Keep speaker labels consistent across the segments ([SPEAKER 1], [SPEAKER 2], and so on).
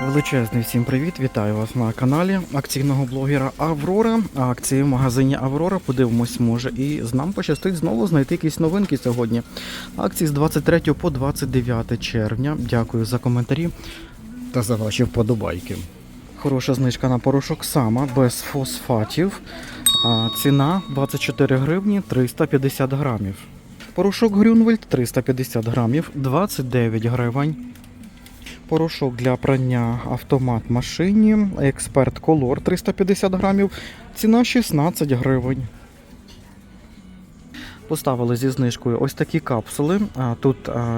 [SPEAKER 1] Величезний всім привіт! Вітаю вас на каналі акційного блогера Аврора. Акції в магазині Аврора. Подивимось, може, і з нам пощастить знову знайти якісь новинки сьогодні. Акції з 23 по 29 червня. Дякую за коментарі та за ваші вподобайки. Хороша знижка на порошок сама без фосфатів. Ціна 24 гривні 350 грамів. Порошок Грюнвельд 350 грамів 29 гривень. Порошок для прання автомат машині. Експерт Колор 350 грамів. Ціна 16 гривень. Поставили зі знижкою ось такі капсули. Тут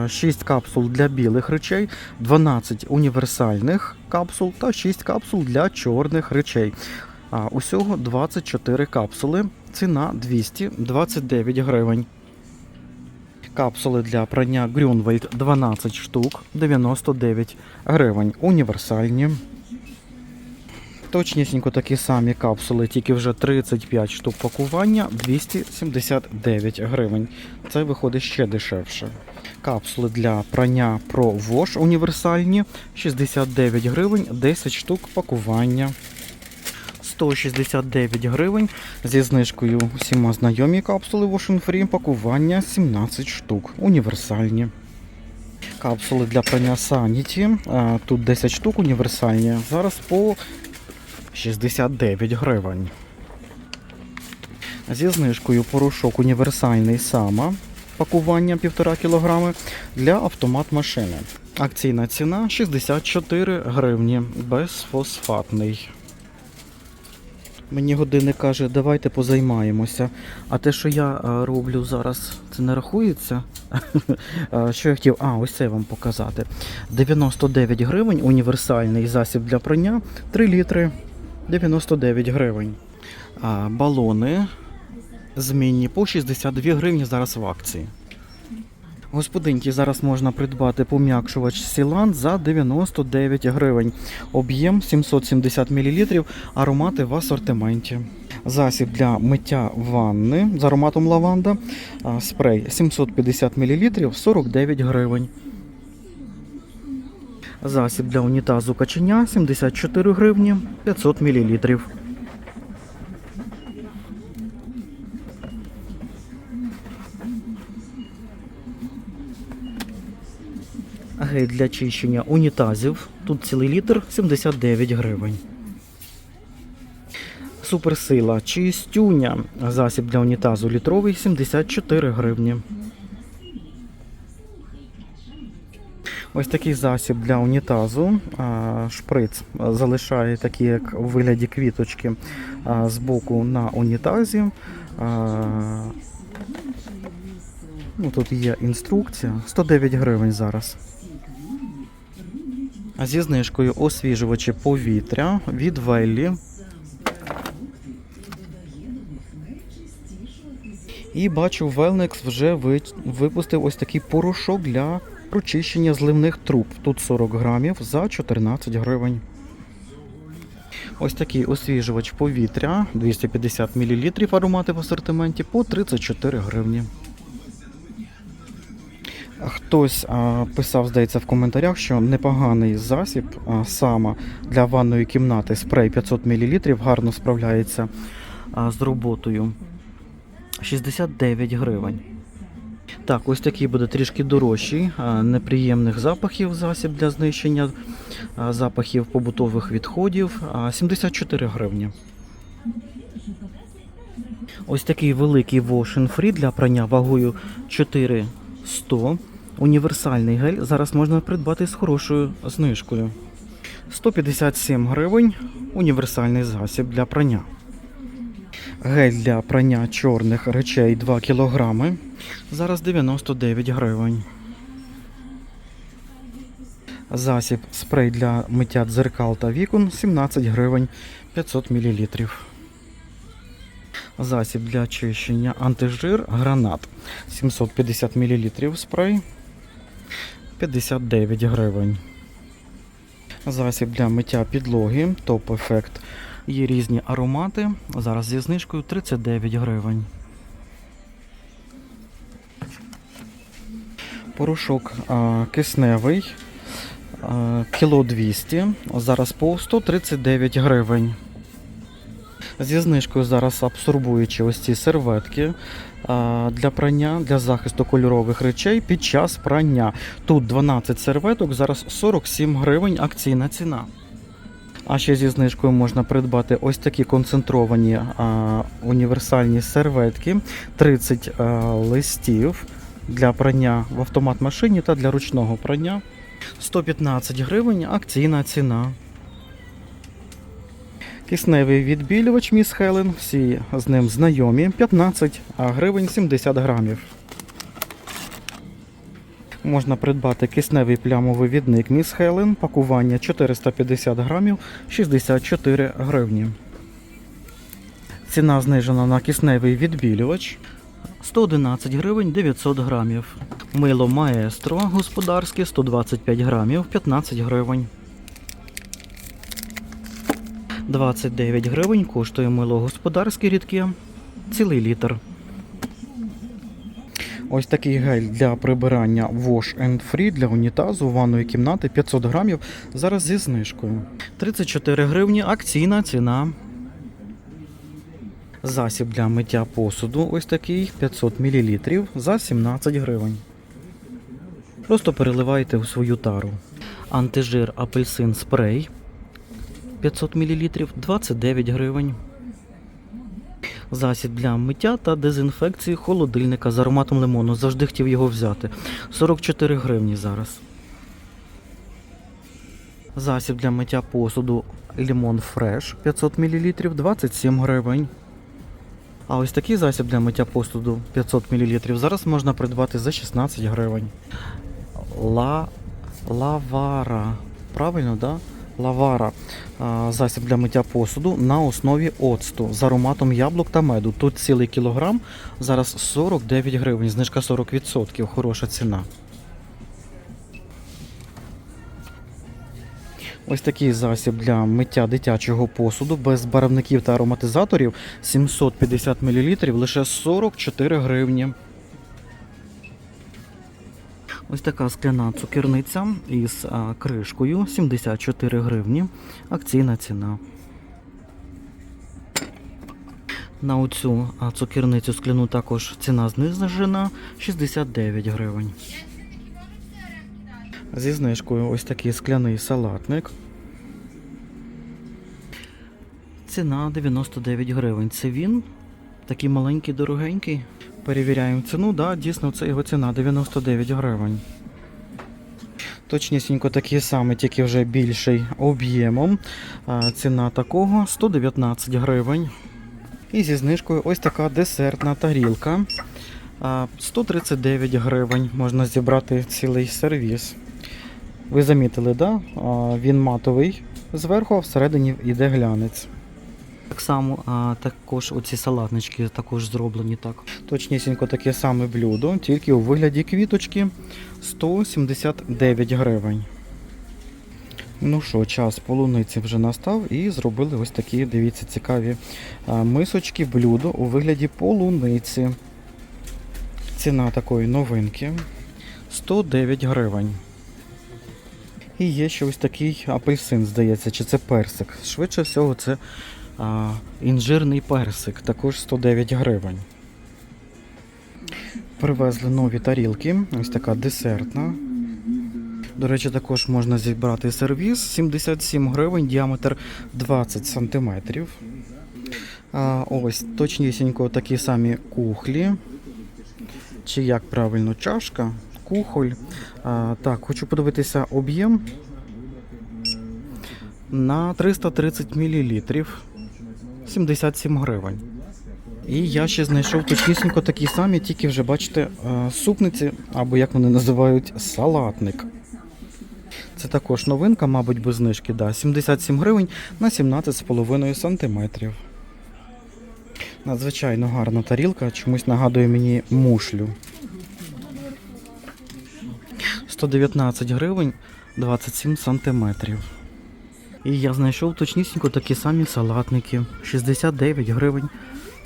[SPEAKER 1] 6 капсул для білих речей, 12 універсальних капсул та 6 капсул для чорних речей. Усього 24 капсули. Ціна 229 гривень. Капсули для прання Grünwald 12 штук, 99 гривень. Універсальні. Точнісінько такі самі капсули, тільки вже 35 штук пакування, 279 гривень. Це виходить ще дешевше. Капсули для прання Pro Wash універсальні 69 гривень, 10 штук пакування. 169 гривень зі знижкою всіма знайомі капсули Wash Free, пакування 17 штук. Універсальні. Капсули для прання Sanity. Тут 10 штук універсальні. Зараз по 69 гривень. Зі знижкою порошок універсальний сама. Пакування 1,5 кг для автомат машини. Акційна ціна 64 гривні. Безфосфатний. Мені годинник каже, давайте позаймаємося. А те, що я е, роблю зараз, це не рахується. Е, Що я хотів? А, ось це вам показати. 99 гривень універсальний засіб для прання. 3 літри 99 гривень. А, балони змінні по 62 гривні зараз в акції. Господинки зараз можна придбати пом'якшувач Сілан за 99 гривень. Об'єм 770 мл, аромати в асортименті. Засіб для миття ванни з ароматом лаванда. Спрей 750 мл 49 гривень. Засіб для унітазу каченя 74 гривні 500 мл. Гель для чищення унітазів. Тут цілий літр 79 гривень. Суперсила чистюня. Засіб для унітазу літровий 74 гривні. Ось такий засіб для унітазу. Шприц залишає такий, як у вигляді квіточки з боку на унітазі. Ну, тут є інструкція. 109 гривень зараз. Зі знижкою освіжувачі повітря від Веллі. І бачу, Велнекс вже випустив ось такий порошок для прочищення зливних труб. Тут 40 грамів за 14 гривень. Ось такий освіжувач повітря 250 мл аромати в асортименті по 34 гривні. Хтось а, писав, здається, в коментарях, що непоганий засіб а, сама для ванної кімнати спрей 500 мл гарно справляється а, з роботою. 69 гривень. Так, ось такий буде трішки дорожчий, а, неприємних запахів засіб для знищення а, запахів побутових відходів. а, 74 гривні. Ось такий великий Wash Free для прання вагою 400. Універсальний гель зараз можна придбати з хорошою знижкою. 157 гривень. Універсальний засіб для прання. Гель для прання чорних речей 2 кг. Зараз 99 гривень. Засіб спрей для миття дзеркал та вікон 17 гривень 500 мл. Засіб для чищення антижир гранат 750 мл спрей 59 гривень. Засіб для миття підлоги топ ефект. Є різні аромати. Зараз зі знижкою 39 гривень. Порошок а, кисневий Кіло 200, зараз по 139 гривень. Зі знижкою зараз абсорбуючи ось ці серветки для прання, для захисту кольорових речей під час прання. Тут 12 серветок, зараз 47 гривень акційна ціна. А ще зі знижкою можна придбати ось такі концентровані а, універсальні серветки, 30 а, листів для прання в автомат машині та для ручного прання. 115 гривень акційна ціна. Кисневий відбілювач Міс Хелен, всі з ним знайомі, 15 гривень 70 грамів. Можна придбати кисневий плямовий відник Міс Хелен, пакування 450 грамів, 64 гривні. Ціна знижена на кисневий відбілювач 111 гривень 900 грамів. Мило Маестро господарське 125 грамів 15 гривень. 29 гривень коштує мило господарське рідке, цілий літр. Ось такий гель для прибирання Wash and Free для унітазу ванної кімнати 500 грамів. Зараз зі знижкою. 34 гривні акційна ціна. Засіб для миття посуду ось такий 500 мл за 17 гривень. Просто переливайте у свою тару. Антижир апельсин спрей 500 мл 29 гривень. Засіб для миття та дезінфекції холодильника з ароматом лимону. Завжди хотів його взяти. 44 гривні зараз. Засіб для миття посуду Limon Fresh 500 мл 27 гривень. А ось такий засіб для миття посуду 500 мл зараз можна придбати за 16 гривень. Ла... Лавара. Правильно, да? Лавара. Засіб для миття посуду на основі оцту з ароматом яблук та меду. Тут цілий кілограм, зараз 49 гривень, знижка 40%, хороша ціна. Ось такий засіб для миття дитячого посуду без барвників та ароматизаторів 750 мл лише 44 гривні. Ось така скляна цукерниця із кришкою 74 гривні. Акційна ціна. На оцю цукерницю скляну також ціна знижена 69 гривень. Зі знижкою ось такий скляний салатник. Ціна 99 гривень. Це він. Такий маленький, дорогенький. Перевіряємо ціну, да, дійсно це його ціна 99 гривень. Точнісінько такий самий, тільки вже більший об'ємом. Ціна такого 119 гривень. І зі знижкою ось така десертна тарілка. 139 гривень. Можна зібрати цілий сервіс. Ви замітили, да? Він матовий зверху, а всередині йде глянець. Так само, а також оці салатнички також зроблені так. Точнісінько таке саме блюдо, тільки у вигляді квіточки 179 гривень. Ну що, час полуниці вже настав і зробили ось такі, дивіться, цікаві мисочки, блюдо у вигляді полуниці. Ціна такої новинки 109 гривень. І є ще ось такий апельсин, здається, чи це персик. Швидше всього, це а, інжирний персик, також 109 гривень. Привезли нові тарілки, ось така десертна. До речі, також можна зібрати сервіс 77 гривень, діаметр 20 сантиметрів. Ось точнісінько такі самі кухлі. Чи як правильно, чашка, кухоль. А, так, хочу подивитися об'єм на 330 мл. 77 гривень. І я ще знайшов точнісінько такі самі, тільки вже бачите, е, супниці, або як вони називають, салатник. Це також новинка, мабуть, без знижки. Да. 77 гривень на 17,5 сантиметрів. Надзвичайно гарна тарілка, чомусь нагадує мені мушлю. 119 гривень 27 сантиметрів. І я знайшов точнісінько такі самі салатники. 69 гривень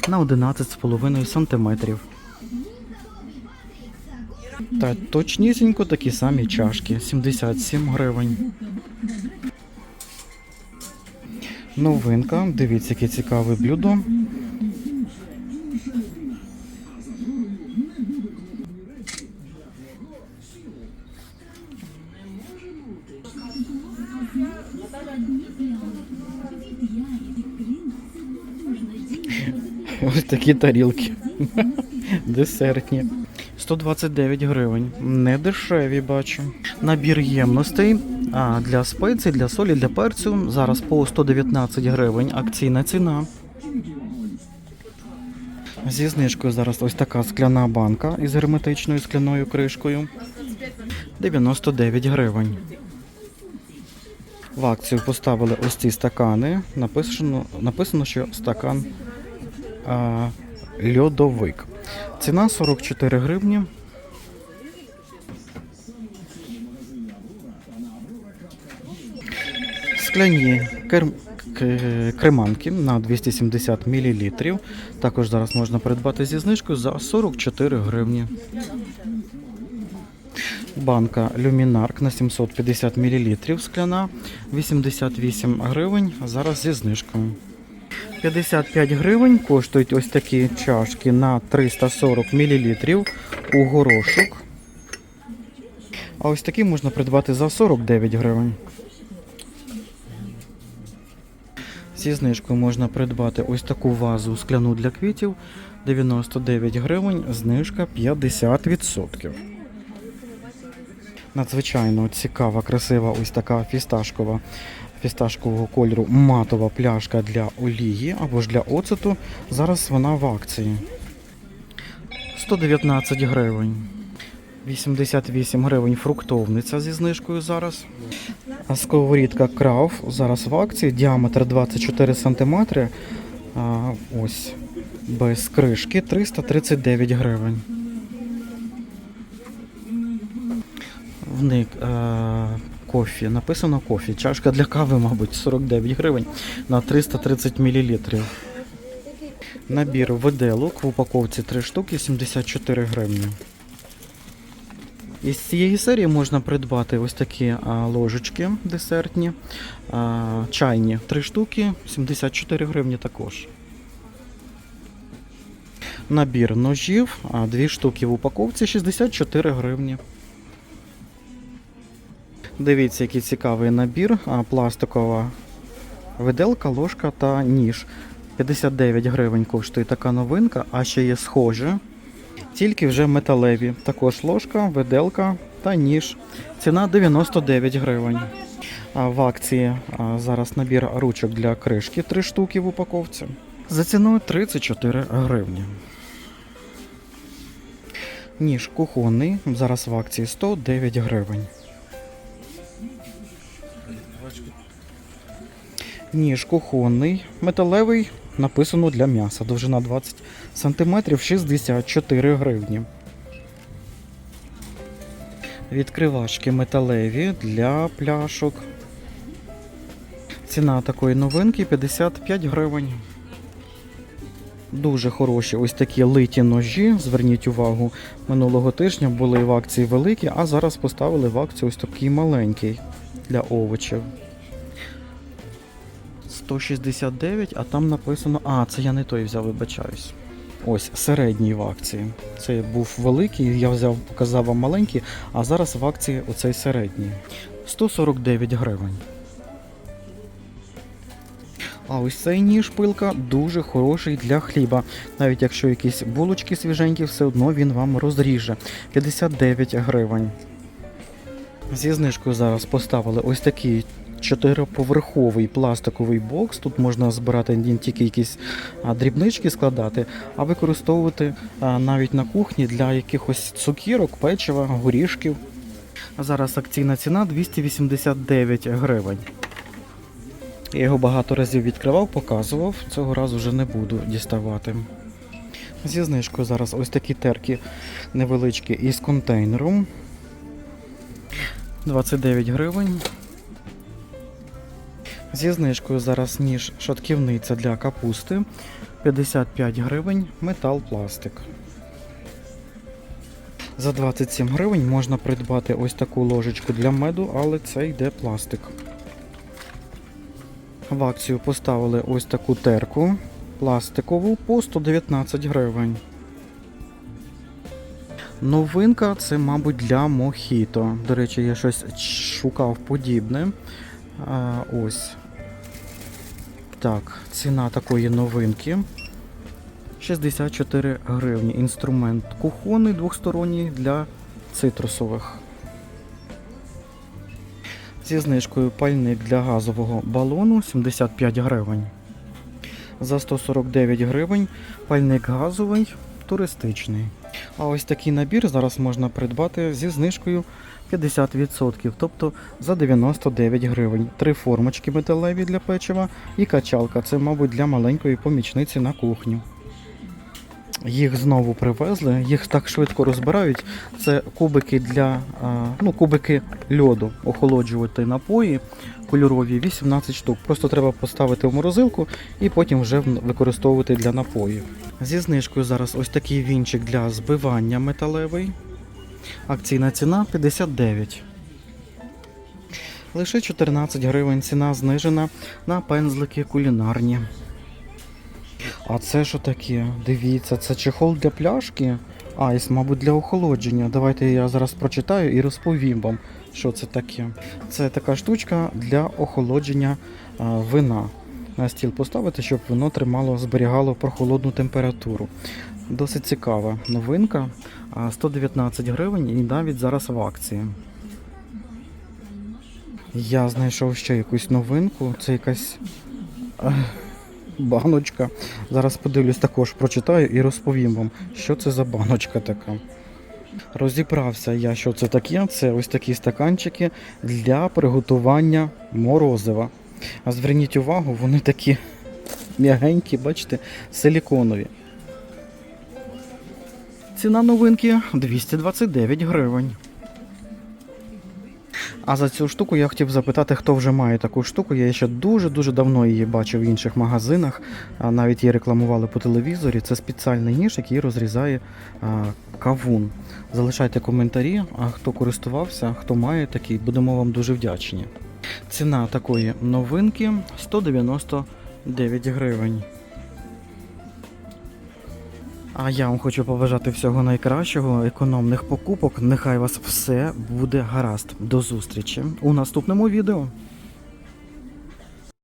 [SPEAKER 1] на 11,5 сантиметрів. Та точнісінько такі самі чашки. 77 гривень. Новинка. Дивіться, яке цікаве блюдо. Такі тарілки. Десертні. 129 гривень. Не дешеві, бачу. Набір ємностей для спецій, для солі, для перцю. Зараз по 119 гривень. Акційна ціна. Зі знижкою зараз ось така скляна банка із герметичною скляною кришкою. 99 гривень. В акцію поставили ось ці стакани. Написано, написано що стакан а, льодовик. Ціна 44 гривні. Скляні кер... креманки на 270 мл. Також зараз можна придбати зі знижкою за 44 гривні. Банка люмінарк на 750 мл скляна 88 гривень, зараз зі знижкою. 55 гривень коштують ось такі чашки на 340 мл у горошок. А ось такі можна придбати за 49 гривень. Зі знижкою можна придбати ось таку вазу скляну для квітів 99 гривень, знижка 50%. Надзвичайно цікава, красива ось така фісташкова фісташкового кольору матова пляшка для олії або ж для оцету. Зараз вона в акції. 119 гривень. 88 гривень фруктовниця зі знижкою зараз. А сковорідка Крауф зараз в акції. Діаметр 24 см. А, ось без кришки 339 гривень. В них е, кофі. Написано кофі. Чашка для кави, мабуть, 49 гривень на 330 мл. Набір виделок в упаковці 3 штуки 74 гривні. Із цієї серії можна придбати ось такі ложечки десертні, чайні 3 штуки, 74 гривні також. Набір ножів, а, 2 штуки в упаковці 64 гривні. Дивіться, який цікавий набір. Пластикова виделка, ложка та ніж. 59 гривень коштує така новинка, а ще є схоже. Тільки вже металеві. Також ложка, виделка та ніж. Ціна 99 гривень. В акції зараз набір ручок для кришки 3 штуки в упаковці. За ціною 34 гривні. Ніж кухонний. Зараз в акції 109 гривень. Ніж кухонний, металевий, написано для м'яса. Довжина 20 см 64 гривні. Відкривачки металеві для пляшок. Ціна такої новинки 55 гривень. Дуже хороші ось такі литі ножі. Зверніть увагу, минулого тижня були в акції великі, а зараз поставили в акцію ось такий маленький для овочів. 169, а там написано. А, це я не той взяв, вибачаюсь. Ось середній в акції. Це був великий, я взяв, показав вам маленький, а зараз в акції оцей середній. 149 гривень. А ось цей ніж пилка дуже хороший для хліба. Навіть якщо якісь булочки свіженькі, все одно він вам розріже. 59 гривень. Зі знижкою зараз поставили ось такий чотириповерховий пластиковий бокс. Тут можна збирати не тільки якісь дрібнички складати, а використовувати навіть на кухні для якихось цукірок, печива, горішків. Зараз акційна ціна 289 гривень. Я його багато разів відкривав, показував. Цього разу вже не буду діставати. Зі знижкою зараз ось такі терки невеличкі із контейнером. 29 гривень. Зі знижкою зараз ніж шатківниця для капусти 55 гривень, метал пластик. За 27 гривень можна придбати ось таку ложечку для меду, але це йде пластик. В акцію поставили ось таку терку пластикову по 119 гривень. Новинка це, мабуть, для мохіто. До речі, я щось шукав подібне. А, ось. Так, ціна такої новинки 64 гривні. Інструмент кухонний двохсторонній для цитрусових. Зі знижкою пальник для газового балону 75 гривень. За 149 гривень пальник газовий туристичний. А ось такий набір зараз можна придбати зі знижкою 50%, тобто за 99 гривень. Три формочки металеві для печива і качалка. Це, мабуть, для маленької помічниці на кухню. Їх знову привезли, їх так швидко розбирають. Це кубики для ну, кубики льоду, охолоджувати напої кольорові 18 штук. Просто треба поставити в морозилку і потім вже використовувати для напоїв. Зі знижкою зараз ось такий вінчик для збивання металевий. Акційна ціна 59. Лише 14 гривень ціна знижена на пензлики кулінарні. А це що таке? Дивіться, це чехол для пляшки. Айс, мабуть, для охолодження. Давайте я зараз прочитаю і розповім вам, що це таке. Це така штучка для охолодження а, вина. На стіл поставити, щоб воно тримало, зберігало прохолодну температуру. Досить цікава новинка. 119 гривень і навіть зараз в акції. Я знайшов ще якусь новинку. Це якась ех, баночка. Зараз подивлюсь, також прочитаю і розповім вам, що це за баночка така. Розібрався я, що це таке. Це ось такі стаканчики для приготування морозива. А зверніть увагу, вони такі м'ягенькі, бачите, силіконові. Ціна новинки 229 гривень. А за цю штуку я хотів запитати, хто вже має таку штуку. Я ще дуже-дуже давно її бачив в інших магазинах. Навіть її рекламували по телевізорі. Це спеціальний ніж, який розрізає кавун. Залишайте коментарі, а хто користувався, хто має такий, будемо вам дуже вдячні. Ціна такої новинки 199 гривень. А я вам хочу побажати всього найкращого, економних покупок. Нехай вас все буде гаразд. До зустрічі у наступному відео.